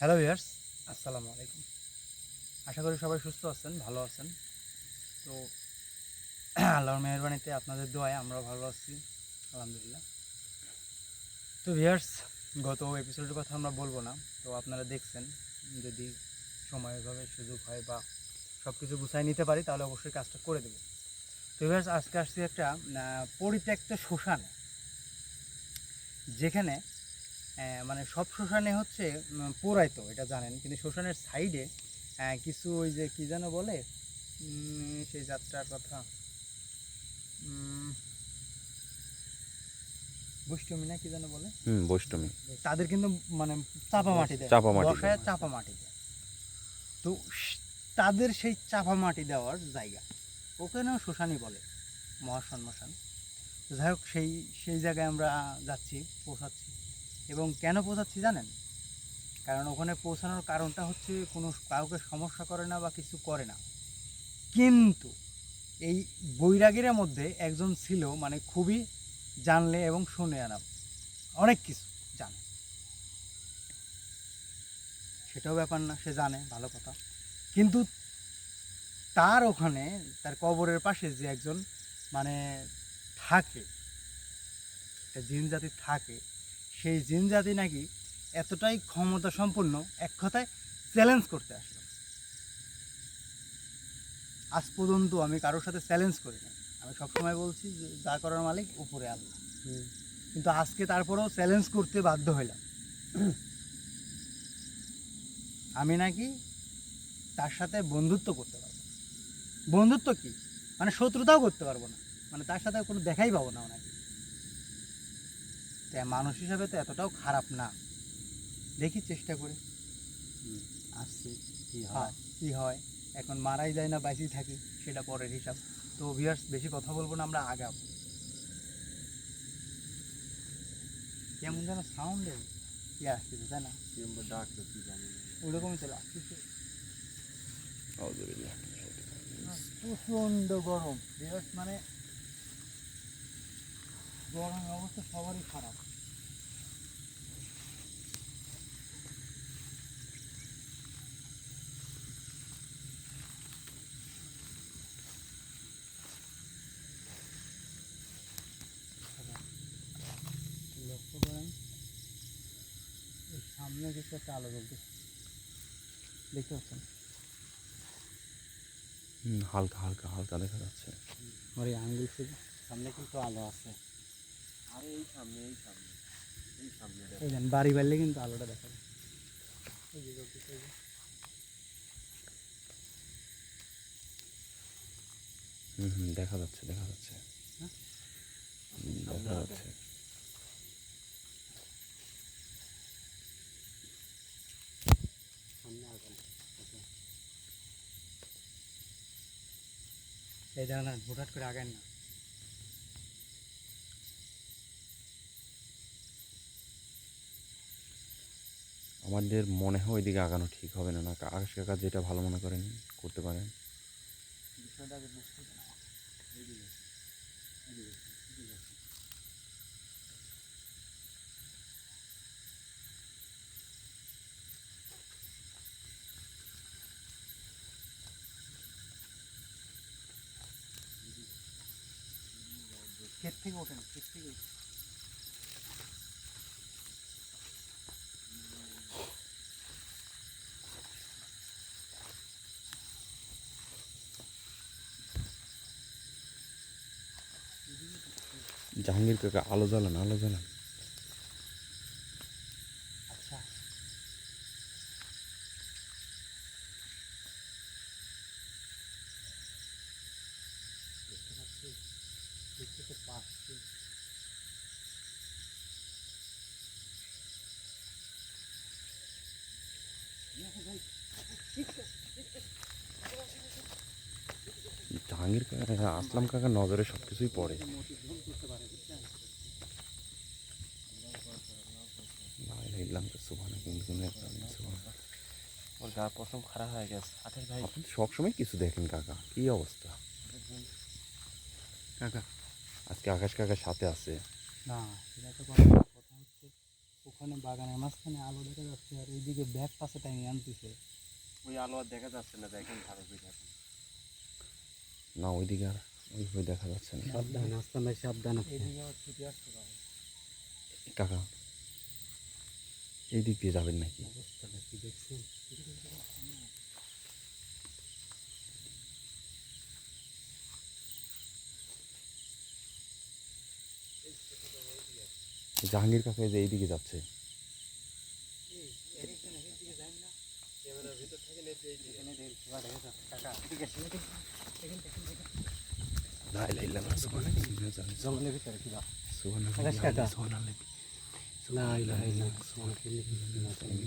Hello viewers আসসালামু আলাইকুম। আশা করি সবাই সুস্থ আছেন, ভালো আছেন। তো, আল্লাহর মেহরবানিতে আপনাদের দোয়ায় আমরা ভালো আছি, আলহামদুলিল্লাহ। তো ভিয়ার্স গত এপিসোডের কথা আমরা বলব না। তো আপনারা দেখছেন, যদি সময়ভাবে সুযোগ হয় বা সব কিছু গুছাই নিতে পারি, তাহলে অবশ্যই কাজটা করে দেবো। তো ভিয়ার্স আজকে আসছি একটা পরিত্যক্ত শ্মশানে। যেখানে মানে সব শ্মশানে হচ্ছে উম, পোড়াইতো এটা জানেন। কিন্তু শ্মশানের সাইডে কিছু ওই যে কি যেন বলে সেই যাত্রার কথা বৈষ্টমী না কি যেন বলে? হুম বৈষ্টমী তাদের কিন্তু মানে চাপা মাটি দেয় চাপা মাটি। চাপা মাটি দেয়। তো তাদের সেই চাপা মাটি দেওয়ার জায়গা ওখানেও শ্মশানই বলে মহাশ্মশান মশান যাই হোক সেই সেই জায়গায় আমরা যাচ্ছি পৌঁছাচ্ছি। এবং কেন পৌঁছাচ্ছি জানেন? কারণ ওখানে পৌঁছানোর কারণটা হচ্ছে কোনো কাউকে সমস্যা করে না বা কিছু করে না। কিন্তু এই বৈরাগীর মধ্যে একজন ছিল মানে খুবই জানলে এবং শুনে আনা অনেক কিছু জানে। সেটাও ব্যাপার না, সে জানে, ভালো কথা। কিন্তু তার ওখানে, তার কবরের পাশে যে একজন মানে থাকে, একটা জিন জাতি থাকে সেই জিন জাতি নাকি এতটাই ক্ষমতা সম্পন্ন এক কথায় চ্যালেঞ্জ করতে আসলো। আজ পর্যন্ত আমি কারোর সাথে চ্যালেঞ্জ করি না আমি সবসময় বলছি যে যা করার মালিক উপরে আল্লাহ। কিন্তু আজকে তারপরেও চ্যালেঞ্জ করতে বাধ্য হইলাম। আমি নাকি তার সাথে বন্ধুত্ব করতে পারব বন্ধুত্ব কি? মানে শত্রুতাও করতে পারব না। মানে তার সাথে কোনো দেখাই পাবো না ওনাকে। তাই মানুষ হিসাবে তো এতটাও খারাপ না। দেখি চেষ্টা করি। আসছি কি হ্যাঁ কী হয়? এখন মারাই যায় না বাইসেই থাকি সেটা পরের হিসাব। তো ভিউয়ার্স বেশি কথা বলব না আমরা আগাব। কেমন যেন সাউন্ডে ইয়ে আসতেছে তাই না? ডাকতে কি জানি ওরকমই চলে আসতেছে। প্রচণ্ড গরম। ভিউয়ার্স মানে গরম অবস্থা সবারই খারাপ। লক্ষ্য করেন সামনে কিছু একটা আলো জ্বলতেছে দেখতে পাচ্ছেন? হালকা হালকা হালকা দেখা যাচ্ছে। এই আঙ্গুল সামনে কিন্তু আলো আছে। এই সামনে এই সামনে এই সামনে এই দেন বাড়ি বাড়লে কিন্তু আলোটা দেখা যায় এই যে জ্বলতেছে, এই যে। হুম হুম দেখা যাচ্ছে দেখা যাচ্ছে হ্যাঁ? হুম, দেখা যাচ্ছে এই দেখেন না হুটহাট করে আগান না আমাদের মনে হয় ওইদিকে আগানো ঠিক হবে না না আকাশ কাকা যেটা ভালো মনে করেন করতে পারেন। ক্ষেত থেকে ওঠেন ক্ষেত থেকে ওঠেন। জাহাঙ্গীর কাকা আলো জ্বালান আলো জ্বালান। আচ্ছা। জাহাঙ্গীর কাকা আসলাম কাকা নজরে সব কিছুই পড়ে মোটিভেশন করতে পারে বুঝছেন মিনাজ জালিমিন সুবহানাক। ওর গা পশম খারাপ হয়ে গেছে। আঠাশ ভাই। আপনি সবসময় কিছু দেখেন কাকা কি অবস্থা? কাকা। আজকে আকাশ কাকার সাথে আছে। না সেটা তো কথা হচ্ছে। ওখানে বাগানের মাঝখানে আলো দেখা যাচ্ছে আর এইদিকে ব্যাগ পাশে টাইমে আনতেছে। ওই আলো আর দেখা যাচ্ছে না দেখেন ভালো করে এখন না ওইদিকে আর ওইভাবে দেখা যাচ্ছে না। সাবধান আসতাম ভাই সাবধান এইদিকে ছুটি আসতে পারে কাকা এই দিক দিয়ে যাবেন নাকি অবস্থাটা কি দেখছেন জাহাঙ্গীর কাকা এই যে এইদিকে যাচ্ছে লা ইলাহা ইল্লাল্লাহ, সুবহানাল্লাহ, জঙ্গলের ভিতরে কি বা সুবহানাল্লাহ,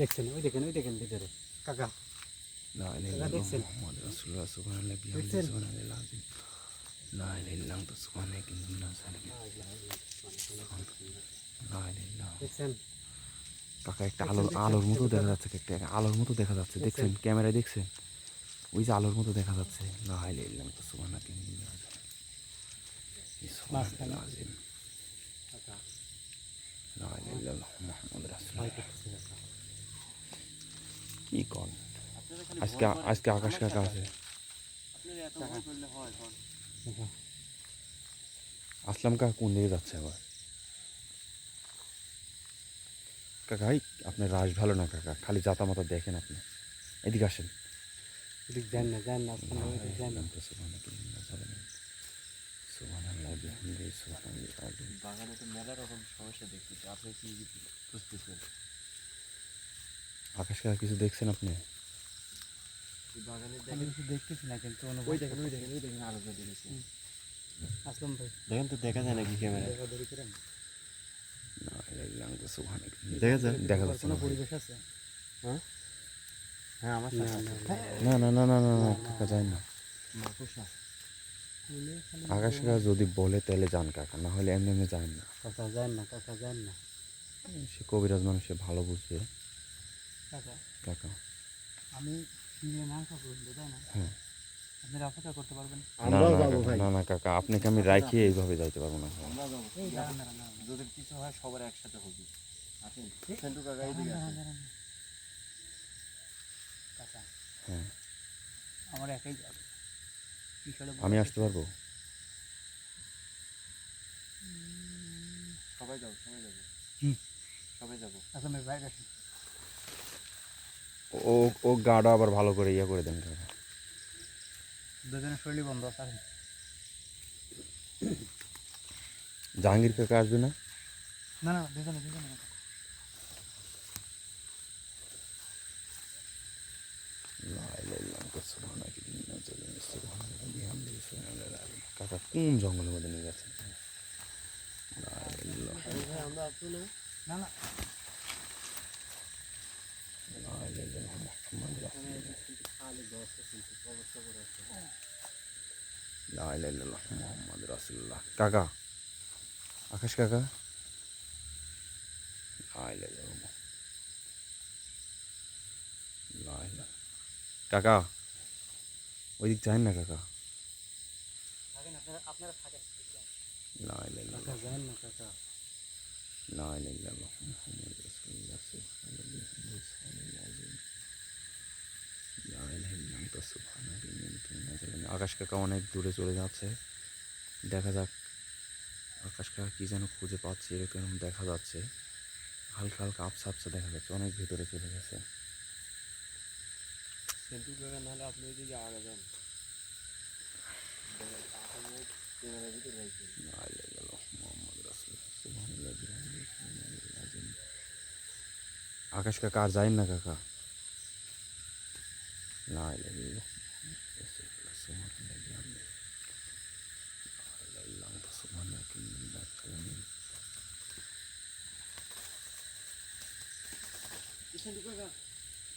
দেখছেন ওই দেখেন ওই দেখেন ভিতরে। কাকা। দেখছেন? ইন্নী মিনাজ জালিমিন। লা ইলাহা ইল্লাল্লাহ। দেখছেন? কাকা একটা আলোর আলোর মতো দেখা যাচ্ছে একটা আলোর মতো দেখা যাচ্ছে। দেখছেন? ক্যামেরায় দেখছেন? ওই যে আলোর মতো দেখা যাচ্ছে। লা ইলাহা ইল্লাল্লাহ, আনতা সুবহানাকা ইন্নী কি কন? আজকে আজকে আকাশ কাকা আছে। হয় আসলাম কাকা কোন দিকে যাচ্ছে আবার? কাকা এই আপনার রাস ভালো না কাকা? খালি জাতা মাতা দেখেন আপনি। এদিকে আসেন। এদিক যান না যান না আসতাম ভাই এদিক যান না বাগানে তো মেলা রকম সমস্যা দেখতেছি আপনি কি বুঝতেছেন আকাশ কাকা কিছু দেখছেন আপনি এই বাগানে আমি দেখেন কিছু দেখতেছি না কিন্তু অনুভব ওই দেখেন ওই দেখেন ওই দেখেন আলো জ্বলে গেছে আসলাম ভাই দেখেন তো দেখা যায় নাকি ক্যামেরা দেখা ধরি করেন দেখা যায় দেখা আবার যাচ্ছে কোনো না ভাই। পরিবেশ আছে হ্যাঁ আমার না সাথে না না না না না না না কাকা যায় না আকাশ কাকা যদি বলে তাহলে যান কাকা না হলে এমনি এমনি যান না। কাকা যান না কাকা যান না। সে কবিরাজ মানুষ সে ভালো বুঝবে। কাকা কাকা। আমি ফিরে না তাই না? হ্যাঁ। অপেক্ষা করতে পারবেন। না না কাকা, ভাই। না না কাকা আপনাকে আমি রাখিয়ে এইভাবে যাইতে পারব না। যদি কিছু হয় সবার একসাথে হবে আসেন সেন্টু কাকা এইদিকে। কাকা হ্যাঁ। আমার একাই যাবে। আমি আসতে পারব? সবাই যাব সবাই যাব। সবাই যাব। আচ্ছা আমি বাইরে আসি। ও ও গাটা আবার ভালো করে ইয়ে করে দেন দুজনের শরীর বন্ধ আছে। জাহাঙ্গীর কাকা আসবে না? না না দুজনে দুজনে কাকা কোন জঙ্গলের মধ্যে নিয়ে গেছে? মোহাম্মদ রাসুল্লাহ কাকা, আকাশ কাকা? কাকা, ওই দিক যান না কাকা। আপনারা আপনারা থাকেন লা ইলাহা ইল্লাল্লাহ। কাকা যান না কাকা لا إله إلا الله محمد رسول الله سبحان الله العظيم لا إله إلا أنت سبحانك إني كنت من الظالمين আকাশ কাকা অনেক দূরে চলে যাচ্ছে দেখা যাক আকাশ কাকা কি যেন খুঁজে পাচ্ছে এরকম দেখা যাচ্ছে হালকা হালকা আপসা আপসা দেখা যাচ্ছে অনেক ভিতরে চলে গেছে সেন্টু কাকা নাহলে আপনি ওইদিকে আগে যান আকাশ কাকা আর যাই না কাকা? না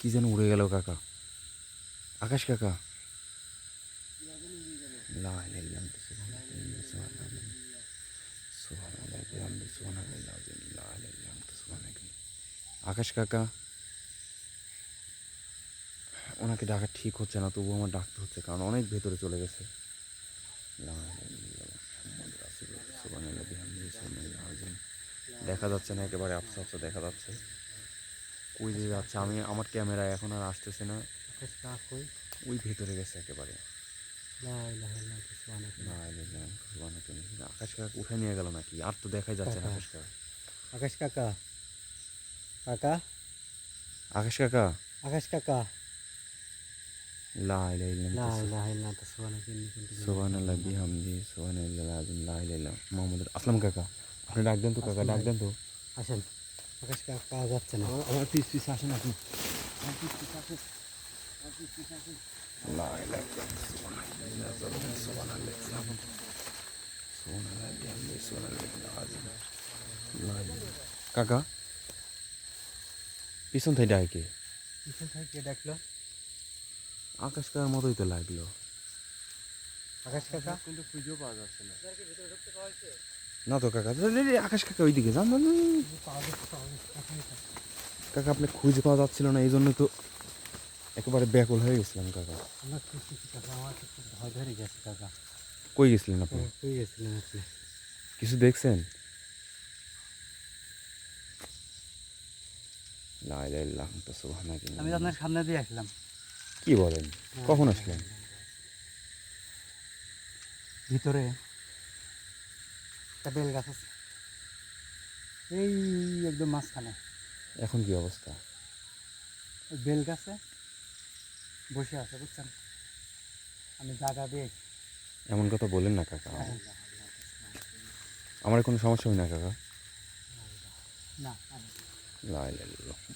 কি যেন উড়ে গেল কাকা? আকাশ কাকা? না আকাশ কাকা ওনাকে ডাকা ঠিক হচ্ছে না তবু আমার ডাকতে হচ্ছে কারণ অনেক ভেতরে চলে গেছে। দেখা যাচ্ছে না একেবারে আফসা আফসা দেখা যাচ্ছে। কই যে যাচ্ছে আমি আমার ক্যামেরায় এখন আর আসতেছে না। ওই ভেতরে গেছে একেবারে। আকাশ কাকা উঠে নিয়ে গেল নাকি? আর তো দেখাই যাচ্ছে না আকাশ কাকা। আকাশ কাকা কাকা আকাশ কাকা আকাশ কাকা লা ইলাহা ইল্লাল্লাহ লা ইলাহা ইল্লাল্লাহ সুবহানাকা ইন্নী কুনতু মিনাল সুবহানাল্লাহ বিহামদি সুবহানাল্লাহ আযীম লা ইলাহা ইল্লাল্লাহ মুহাম্মাদুর আসলাম কাকা আপনি ডাক দেন তো কাকা ডাক দেন তো আসেন আকাশ কাকা পাওয়া যাচ্ছে না আমার পিস পিস আসেন আপনি লা ইলাহা ইল্লাল্লাহ সুবহানাল্লাহ সুবহানাল্লাহ সুবহানাল্লাহ বিহামদি সুবহানাল্লাহ আযীম লা ইলাহা কাকা পিছন থেকে ডাকে পিছন থেকে কে ডাকলো? আকাশ কাকার মতোই তো লাগল। আকাশ কাকা? কিন্তু খুঁজেও পাওয়া যাচ্ছে না। না তো কাকা আকাশ কাকা ওইদিকে যান তো। কাকা আপনি খুঁজে পাওয়া যাচ্ছিল না এই জন্য তো একেবারে ব্যাকুল হয়ে গেছিলাম কাকা। কই গেছিলেন আপনি? কই গেছিলেন আপনি? কিছু দেখছেন? আমি আপনার সামনে দিয়ে আসলাম। কি বলেন? কখন আসলেন? ভিতরে একটা বেল গাছ আছে। এই একদম মাঝখানে। এখন কি অবস্থা? বেল গাছে বসে আছে বুঝছেন? আমি জায়গা দিয়ে এমন কথা বলেন না কাকা। আমার কোনো সমস্যা হয় না কাকা? না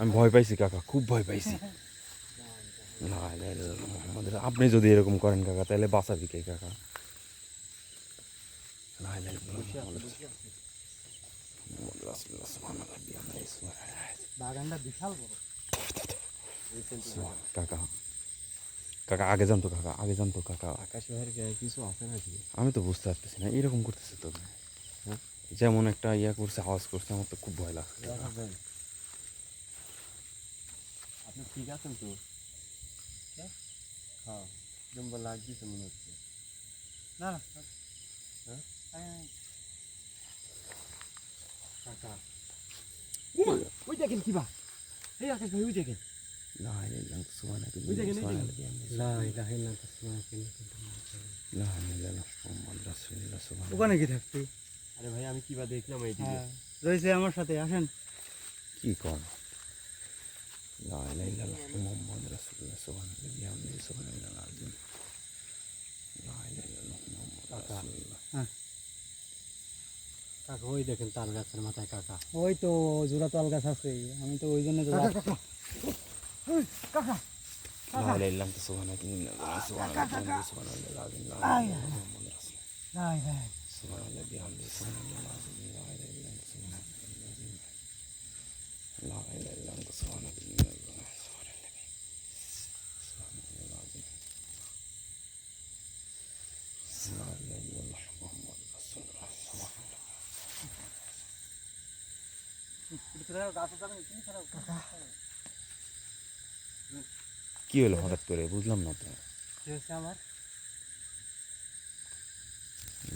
আমি ভয় পাইছি কাকা খুব ভয় পাইছি। না আমাদের আপনি যদি এরকম করেন কাকা তাহলে বাঁচাবি কে কাকা? না, না, না, মোহাম্মদ রাসূলুল্লাহ সুবহানাল্লাহ বিহামদিহি সুবহানাল্লাহ। বাগানটা বিশাল বড়। কাকা কাকা আগে যান তো কাকা আগে যান তো কাকা। আকাশ কিছু আছে নাকি? আমি তো বুঝতে পারতেছি না এরকম করতেছে তো। হ্যাঁ? যেমন একটা ইয়া করছে আওয়াজ করছে আমার তো খুব ভয় লাগছে। আপনি ঠিক আছেন তো? হ্যাঁ। জম্বা লাগতেছে মনে হচ্ছে। না হ্যাঁ? হ্যাঁ। কাকা। ওই দেখেন কি এই আকাশ ভাই ওই দেখেন। ওখানে কি থাকবি? আরে ভাই আমি কি বা দেখলাম এইদিকে। হ্যাঁ। রয়েছে আমার সাথে আসেন। কি কম? লা ইলাহা ইল্লাল্লাহ মুহাম্মাদ রাসূলুল্লাহ সুবহানাল্লাহ বিহামদিহি সুবহানাল্লাহ আযীম লা ইলাহা ইল্লাল্লাহ মুহাম্মাদ কাকা। রাসূলুল্লাহ কাকা ওই দেখেন তাল গাছের মাথায় কাকা। ওই তো জোড়া তাল গাছ আছে আমি তো ওই জন্য তো যাচ্ছি। লা ইলাহা ইল্লাল্লাহ সুবহানাকা সুবহানাল্লাহ বিহামদিহি সুবহানাল্লাহ আযীম লা ইলাহা ইল্লাল্লাহ মুহাম্মাদ রাসূলুল্লাহ নাই নাই সুবহানাল্লাহ বিহামদিহি সুবহানাল্লাহ আযীম লা ইলাহা ইল্লাল্লাহ সুবহানাল্লাহ আযীম লা ইলাহা ইল্লাল্লাহ সুবহানাকা কি হলো হঠাৎ করে? বুঝলাম না তো। আমার?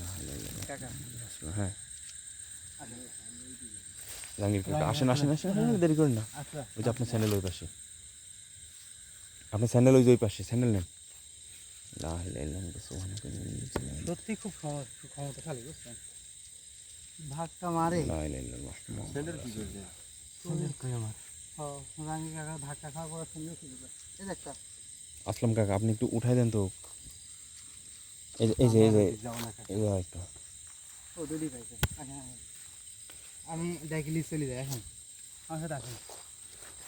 লা ইলাহা ইল্লাল্লাহ কাকা। মুহাম্মাদুর রাসূলুল্লাহ। হ্যাঁ জাহাঙ্গীর কাকা আসেন আসেন আসেন আসেন, দেরি করেন না। আচ্ছা। ওই যে আপনার স্যান্ডেল ওই পাশে। আপনার স্যান্ডেল ওই যে ওই পাশে স্যান্ডেল নেন। লা ইলাহা ইল্লাল্লাহ সত্যি খুব বুঝছেন? ধাক্কা মারে। স্যান্ডেল কি। আসলাম কাকা আপনি একটু উঠাই দেন তো। এই যে এই যে এই যে যাও এই যে একটা ও দুটি পাইছে। আসেন, আসেন। আমি ডাইকেলি চলে যাই এখন। আমার সাথে আসেন।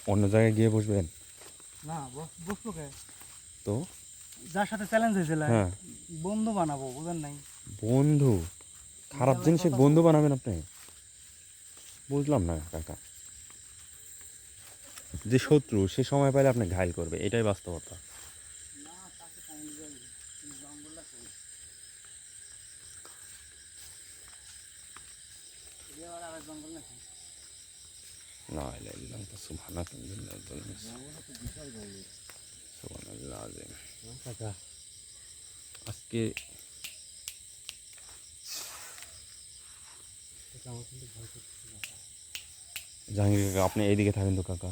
অন্য জায়গায় গিয়ে বসবেন? না বস বসবো কে? তো? যার সাথে চ্যালেঞ্জ হয়েছিল হ্যাঁ। বন্ধু বানাবো বুঝেন নাই? বন্ধু? খারাপ জিনিসের বন্ধু বানাবেন আপনি? বুঝলাম না কাকা। যে শত্রু সে সময় পাইলে আপনি ঘায়ল করবে এটাই বাস্তবতা না তাকে টাইম যাবে জঙ্গলটা কই এটা আবার আরেক জঙ্গল নাকি لا إله إلا أنت سبحانك إني كنت من الظالمين سبحان الله العظيم কাকা আজকে কাকা আমার কিন্তু ভয় করতেছে কাকা জাহাঙ্গীর কাকা আপনি এইদিকে থাকেন তো কাকা তবে কাকা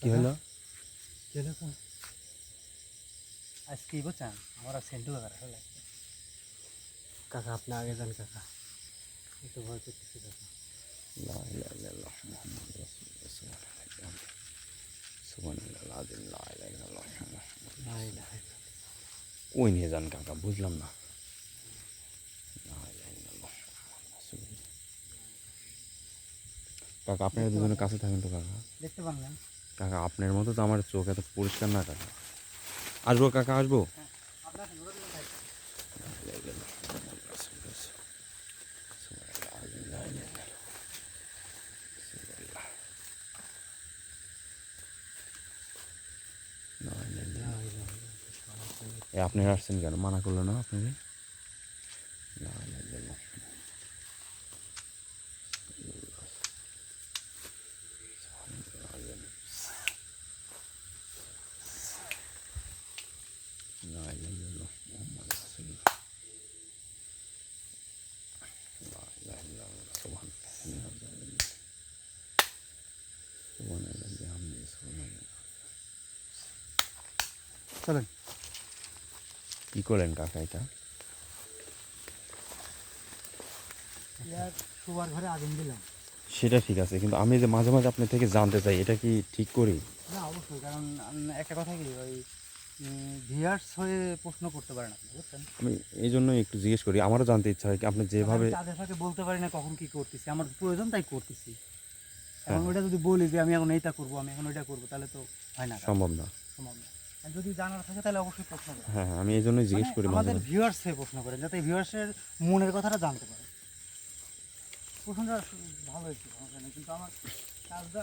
কি হলো? আজকে বোঝান আমার সেন্টু কাকার হলে কাকা আপনি আগে যান কাকা। একটু ভয় করতেছি ওই নিয়ে যান কাকা? বুঝলাম না। কাকা আপনারা দুজনের কাছে থাকেন তো কাকা? দেখতে পারলেন কাকা আপনার মতো তো আমার চোখ এত পরিষ্কার না কাকা। আসব কাকা আসব? আপনার আসছেন কেন? মানা লা না ইল্লাল্লাহ চলেন কি করলেন কাকা এটা? শোবার ঘরে আগুন দিলাম। সেটা ঠিক আছে কিন্তু আমি যে মাঝে মাঝে আপনার থেকে জানতে চাই এটা কি ঠিক করি? না অবশ্যই কারণ একটা কথা কি ওই ভিয়ার্স হয়ে প্রশ্ন করতে পারেন আপনি বুঝছেন? আমি এই জন্যই একটু জিজ্ঞেস করি আমারও জানতে ইচ্ছা হয় কি আপনি যেভাবে তাদের ফাঁকে বলতে পারি না কখন কি করতেছি আমার প্রয়োজন তাই করতেছি। এখন হ্যাঁ। ওইটা যদি বলি যে আমি এখন এইটা করব আমি এখন ওইটা করব তাহলে তো হয় না সম্ভব না। সম্ভব না। যদি জানার থাকে তাহলে অবশ্যই প্রশ্ন হ্যাঁ হ্যাঁ আমি এই জন্যই জিজ্ঞেস মানে করি আমাদের ভিউয়ার্স প্রশ্ন করেন যাতে ভিউয়ার্সের মনের কথাটা জানতে পারে। প্রশ্নটা ভালো সমস্যা নেই কিন্তু আমার কাজটা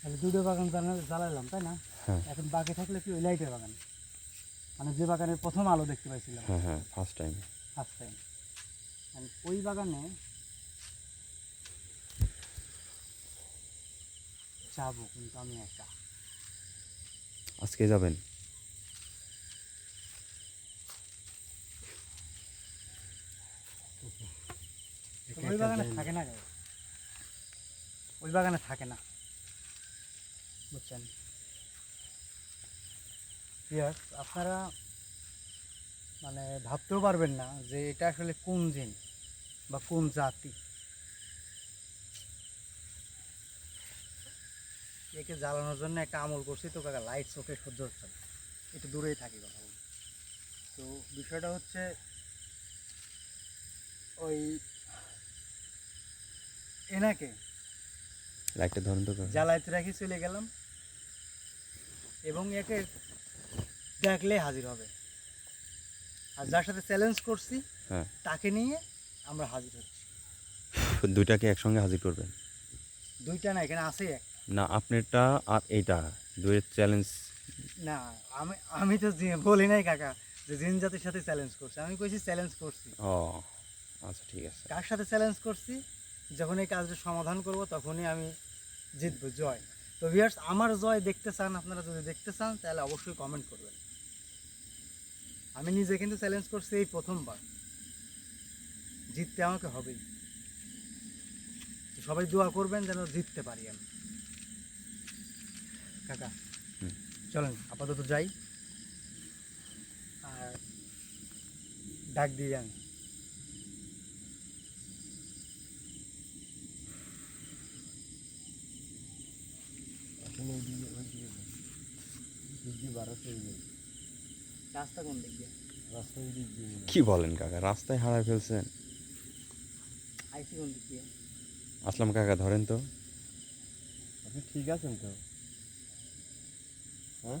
তাহলে দুটো বাগান জ্বালা- জ্বালাইলাম তাই না? হ্যাঁ। এখন বাকি থাকলে কি ওই লাইটের বাগান? মানে যে বাগানের প্রথম আলো দেখতে পাইছিলাম। হ্যাঁ হ্যাঁ ফার্স্ট টাইম ফার্স্ট টাইম ওই বাগানে যাব কিন্তু আমি একা। আজকে যাবেন? ওই বাগানে থাকে না ওই বাগানে থাকে না। বুঝছেন? আপনারা মানে ভাবতেও পারবেন না যে এটা আসলে কোন জিন বা কোন জাতি। একে জ্বালানোর জন্য একটা আমল করছি তো কাকা লাইট চোখে সহ্য হচ্ছে না। একটু দূরেই থাকি কথা বলি তো বিষয়টা হচ্ছে ওই এনাকে লাইটটা ধরেন তো জ্বালাইতে রাখি চলে গেলাম এবং একে দেখলে হাজির হবে। আর যার সাথে চ্যালেঞ্জ করছি হ্যাঁ। তাকে নিয়ে আমরা হাজির হচ্ছি। দুইটাকে একসঙ্গে হাজির করবেন? দুইটা না এখানে আছে এক। না আপনারটা আর এইটা দুইয়ের চ্যালেঞ্জ না আমি আমি তো বলি নাই কাকা যে জিন জাতির সাথে চ্যালেঞ্জ করছি। আমি কইছি চ্যালেঞ্জ করছি। ও আচ্ছা ঠিক আছে। কার সাথে চ্যালেঞ্জ করছি? যখন এই কাজটা সমাধান করব তখনই আমি জিতবো জয়। তো ভিয়ার্স আমার জয় দেখতে চান আপনারা যদি দেখতে চান তাহলে অবশ্যই কমেন্ট করবেন। আমি নিজে কিন্তু চ্যালেঞ্জ করছি এই প্রথমবার। জিততে আমাকে হবেই। সবাই দোয়া করবেন যেন জিততে পারি আমি। কাকা। হুম। চলেন আপাতত যাই। আর ডাক দিয়ে যান। রাস্তা কোন দিক দিয়ে? কি বলেন কাকা রাস্তায় হারায় ফেলছেন। আইসি কোন দিক আসলাম কাকা ধরেন তো। আপনি ঠিক আছেন তো? হ্যাঁ